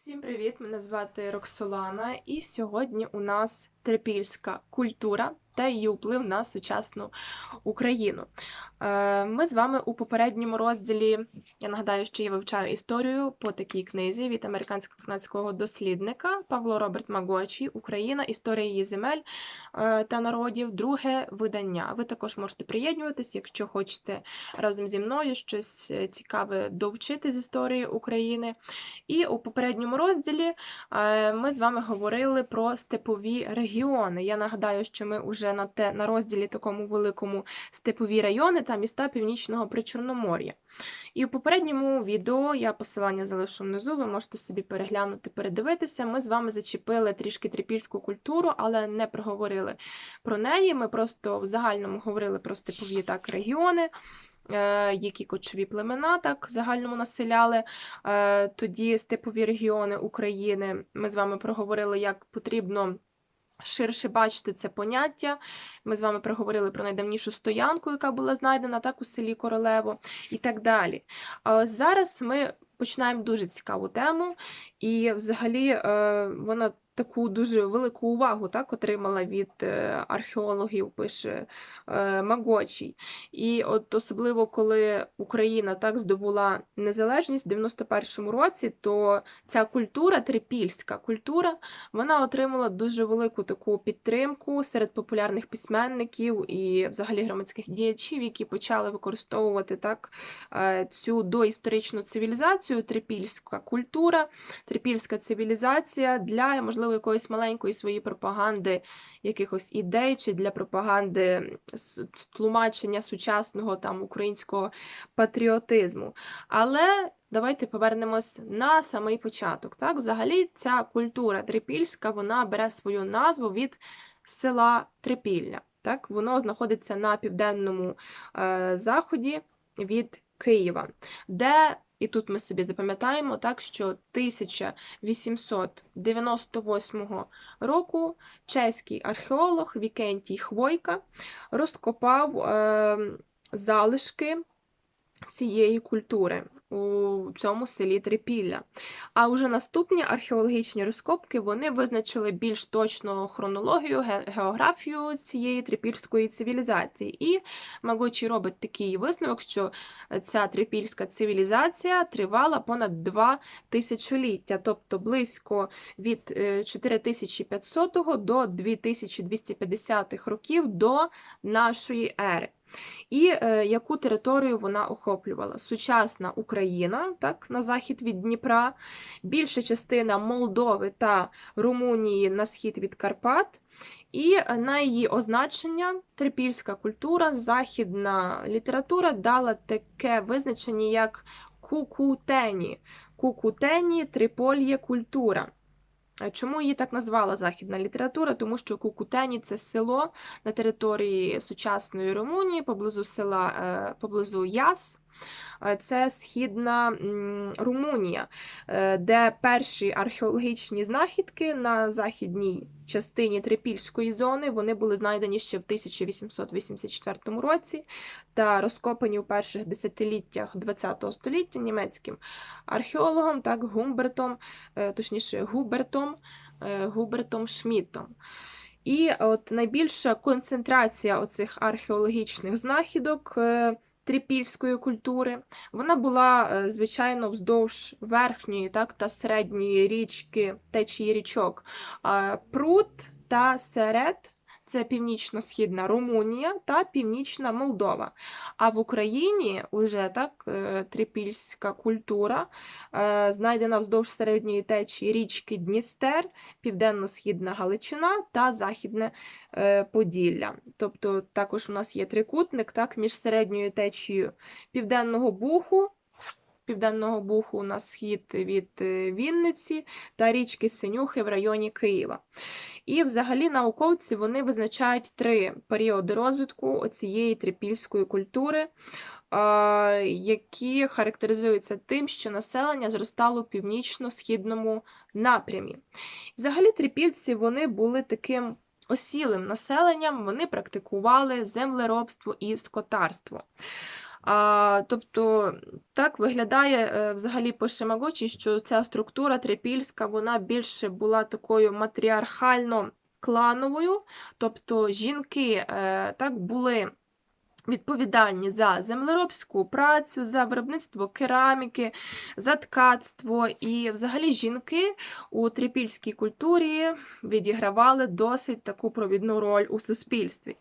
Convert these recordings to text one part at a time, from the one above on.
Всім привіт! Мене звати Роксолана, і сьогодні у нас трипільська культура та її вплив на сучасну Україну. Е, Ми з вами у попередньому розділі. Я нагадаю, що я вивчаю історію по такій книзі від американського канадського дослідника Павло Роберт Магочі Україна, історія її земель е, та народів. Друге видання. Ви також можете приєднуватись, якщо хочете разом зі мною щось е, цікаве довчити з історії України. І у попередньому розділі ми з вами говорили про степові регіони. Я нагадаю, що ми вже на те на розділі такому великому степові райони та міста Північного Причорномор'я. І у попередньому відео я посилання залишу внизу, ви можете собі переглянути, передивитися. Ми з вами зачепили трішки трипільську культуру, але не проговорили про неї. Ми просто в загальному говорили про степові так регіони. е, Які кочові племена так в загальному населяли е, тоді степові регіони України. Ми з вами проговорили, як потрібно ширше бачити це поняття. Ми з вами проговорили про найдавнішу стоянку, яка була знайдена так у селі Королево, і так далі. А зараз ми починаємо дуже цікаву тему, і взагалі е, вона таку дуже велику увагу так, отримала від е, археологів, пише е, Магочій. І от особливо коли Україна так здобула незалежність в 91-му році, то ця культура, трипільська культура, вона отримала дуже велику таку підтримку серед популярних письменників і взагалі громадських діячів, які почали використовувати так е, цю доісторичну цивілізацію, трипільська культура, трипільська цивілізація для, можливо, якоїсь маленької своєї пропаганди, якихось ідей чи для пропаганди тлумачення сучасного там українського патріотизму. Але давайте повернемось на самий початок. Так, взагалі, ця культура трипільська вона бере свою назву від села Трипілля. Так, воно знаходиться на південному е, заході від Києва, де і тут ми собі запам'ятаємо так, що 1898 року чеський археолог Вікентій Хвойка розкопав е, залишки цієї культури у цьому селі Трипілля. А вже наступні археологічні розкопки вони визначили більш точну хронологію, ге- географію цієї трипільської цивілізації. І Магочі робить такий висновок, що ця трипільська цивілізація тривала понад два тисячоліття, тобто близько від е, 4500 до 2250 років до нашої ери. І е, яку територію вона охоплювала? Сучасна Україна, так, на захід від Дніпра, більша частина Молдови та Румунії на схід від Карпат. І е, на її означення трипільська культура, західна література дала таке визначення, як кукутені. Кукутені трипольє культура. Чому її так назвала західна література? Тому що Кукутені це село на території сучасної Румунії, поблизу села, е, поблизу Яс. Е, Це східна Румунія, е, де перші археологічні знахідки на західній частині Трипільської зони вони були знайдені ще в 1884 році та розкопані у перших десятиліттях ХХ століття німецьким археологом, так Гумбертом, е, точніше Губертом, Губертом Шмідтом. І от найбільша концентрація оцих археологічних знахідок трипільської культури, вона була, е, звичайно, вздовж верхньої так, та середньої річки, течії річок Прут та Серед. Це північно-східна Румунія та північна Молдова. А в Україні вже так е, трипільська культура е, знайдена вздовж середньої течії річки Дністер, південно-східна Галичина та Західне е, Поділля. Тобто також у нас є трикутник так, між середньою течією Південного Буху. Південного Буху на схід від е, Вінниці та річки Синюхи в районі Києва. І взагалі науковці вони визначають три періоди розвитку цієї трипільської культури, які характеризуються тим, що населення зростало у північно-східному напрямі. Взагалі, трипільці вони були таким осілим населенням, вони практикували землеробство і скотарство. А, тобто так виглядає е, взагалі по Шимагочі, що ця структура трипільська вона більше була такою матріархально-клановою, тобто жінки е, так були відповідальні за землеробську працю, за виробництво кераміки, за ткацтво. І взагалі жінки у трипільській культурі відігравали досить таку провідну роль у суспільстві.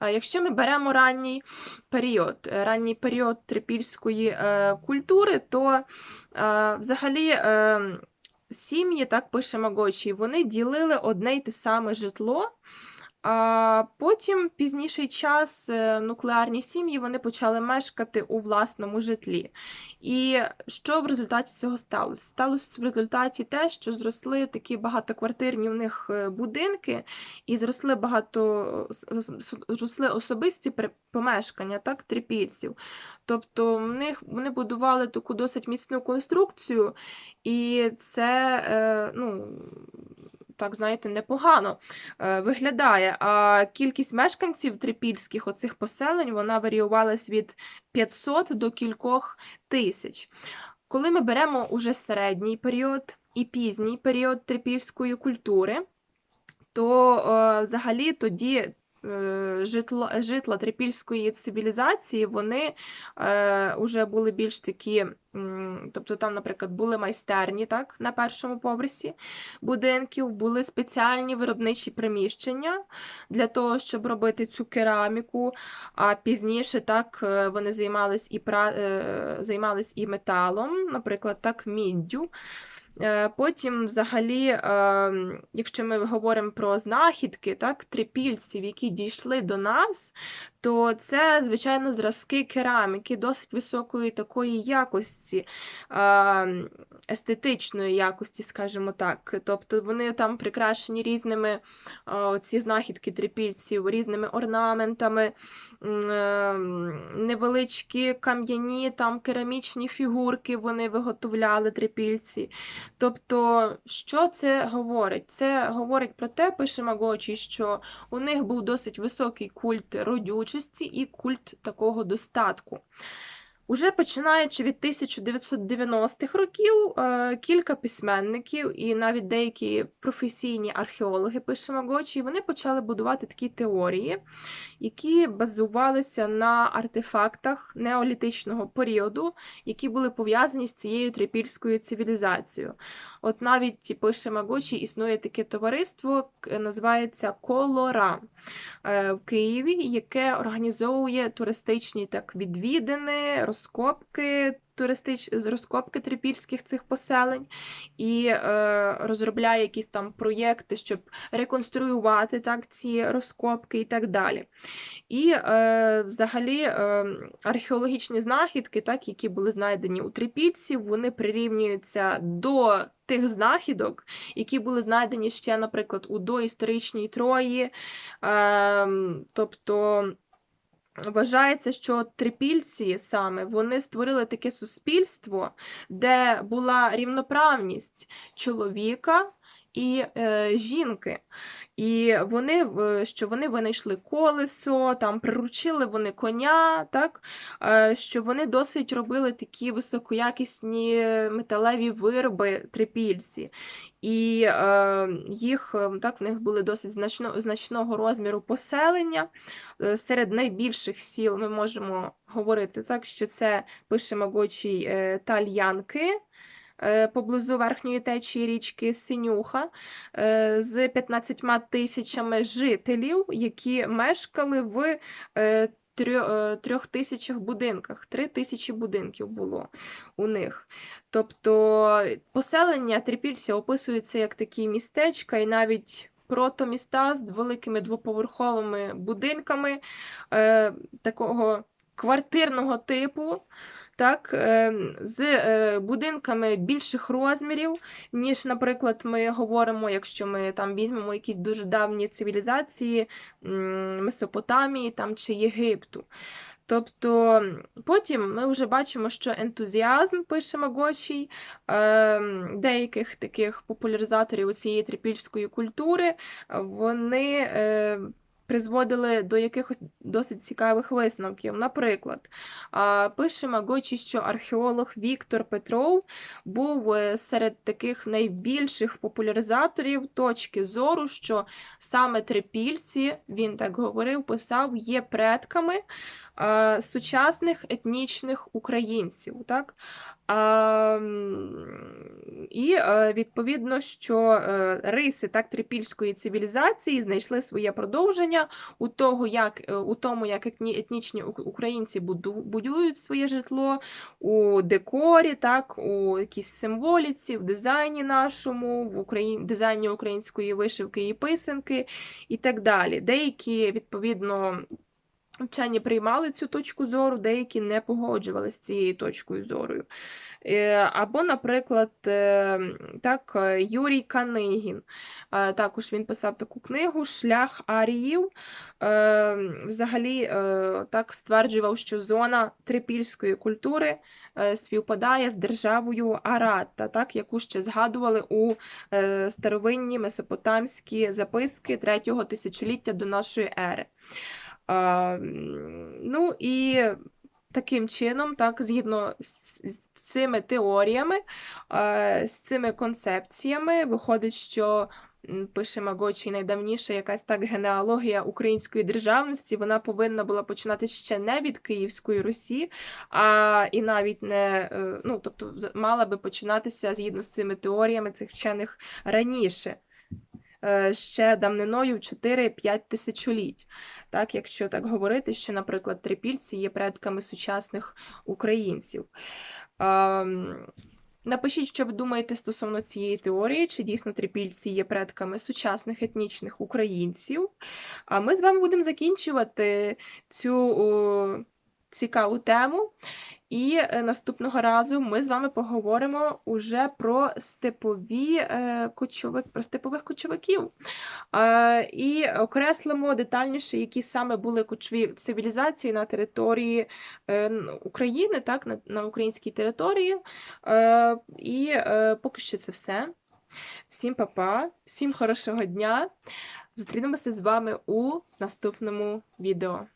Якщо ми беремо ранній період, ранній період трипільської е, культури, то е, взагалі. Е, Сім'ї, так пише Магочі, вони ділили одне й те саме житло, а потім, пізніший час, е, нуклеарні сім'ї вони почали мешкати у власному житлі. І що в результаті цього сталося? Сталося в результаті те, що зросли такі багатоквартирні в них е, будинки, і зросли багато зросли особисті помешкання, так, трипільців. Тобто в них вони будували таку досить міцну конструкцію, і це, е, ну, так, знаєте, непогано е, виглядає. А кількість мешканців трипільських оцих поселень вона варіювалась від 500 до кількох тисяч. Коли ми беремо уже середній період і пізній період трипільської культури, то е, взагалі тоді житла житла трипільської цивілізації, вони е, вже були більш такі, тобто там, наприклад, були майстерні так, на першому поверсі будинків, були спеціальні виробничі приміщення для того, щоб робити цю кераміку, а пізніше так е, вони займались і, е, займались і металом, наприклад, так, міддю. Е, потім, взагалі, ем, якщо ми говоримо про знахідки, так, трипільців, які дійшли до нас, то це, звичайно, зразки кераміки досить високої такої якості, естетичної якості, скажімо так. Тобто вони там прикрашені різними ці знахідки трипільців, різними орнаментами, ем, невеличкі кам'яні там керамічні фігурки вони виготовляли трипільці. Тобто, що це говорить? Це говорить про те, пише Магочі, що у них був досить високий культ родючості і культ такого достатку. Уже починаючи від 1990-х років, е, кілька письменників і навіть деякі професійні археологи, пише Магочі, вони почали будувати такі теорії, які базувалися на артефактах неолітичного періоду, які були пов'язані з цією трипільською цивілізацією. От навіть пише Магочі, існує таке товариство, називається Колора е, в Києві, яке організовує туристичні так відвідини розкопки туристич... розкопки трипільських цих поселень і е, розробляє якісь там проєкти, щоб реконструювати так, ці розкопки і так далі. І е, взагалі е, археологічні знахідки, так, які були знайдені у трипільців, вони прирівнюються до тих знахідок, які були знайдені ще, наприклад, у доісторичній Трої. Е, тобто Вважається, що трипільці саме вони створили таке суспільство, де була рівноправність чоловіка і е, жінки. І вони що вони винайшли колесо, там приручили вони коня, так, е, що вони досить робили такі високоякісні металеві вироби трипільці. І е, їх так, в них були досить значно, значного розміру поселення. Е, серед найбільших сіл ми можемо говорити, так, що це пише Магочий е, тальянки. Е, поблизу верхньої течії річки Синюха е, з 15 тисячами жителів, які мешкали в е, трьох тисячах будинках. Три тисячі будинків було у них. Тобто поселення трипільця описується як такі містечка, і навіть протоміста з великими двоповерховими будинками е, такого квартирного типу так, ем, з е, будинками більших розмірів, ніж, наприклад, ми говоримо, якщо ми там візьмемо якісь дуже давні цивілізації Месопотамії там, чи Єгипту. Тобто потім ми вже бачимо, що ентузіазм пише Магочій, ем, деяких таких популяризаторів цієї трипільської культури, вони ем, призводили до якихось досить цікавих висновків. Наприклад, пише Магочі, що археолог Віктор Петров був е, серед таких найбільших популяризаторів точки зору, що саме трипільці, він так говорив, писав, є предками е, сучасних етнічних українців. Так? А, і е, відповідно, що е, риси так трипільської цивілізації знайшли своє продовження у того, як е, у тому, як етні- етнічні українці буду- будують своє житло, у декорі, так, у якійсь символіці, в дизайні нашому, в Україн... дизайні української вишивки і писанки і так далі. Деякі, відповідно, вчені приймали цю точку зору, деякі не погоджувалися з цією точкою зору. Е, Або, наприклад, е, так, е, Юрій Канигін. Також він писав таку книгу Шлях Аріїв. Взагалі так стверджував, що зона трипільської культури співпадає з державою Аратта, так, яку ще згадували у старовинні месопотамські записки третього тисячоліття до нашої ери. А, ну і таким чином, так, згідно з, цими теоріями, з цими концепціями, виходить, що пише Магочі, найдавніша якась так генеалогія української державності, вона повинна була починати ще не від Київської Русі, а і навіть не, е, ну, тобто мала би починатися згідно з цими теоріями цих вчених раніше. Е, Ще давниною в 4-5 тисячоліть. Так, якщо так говорити, що, наприклад, трипільці є предками сучасних українців. Ем, Напишіть, що ви думаєте стосовно цієї теорії, чи дійсно трипільці є предками сучасних етнічних українців. А ми з вами будемо закінчувати цю о, цікаву тему. І е, наступного разу ми з вами поговоримо уже про степові е, кочовик, про степових кочовиків. Е, І окреслимо детальніше, які саме були кочові цивілізації на території України, так, на, українській території. І поки що це все. Всім па-па, всім хорошого дня. Зустрінемося з вами у наступному відео.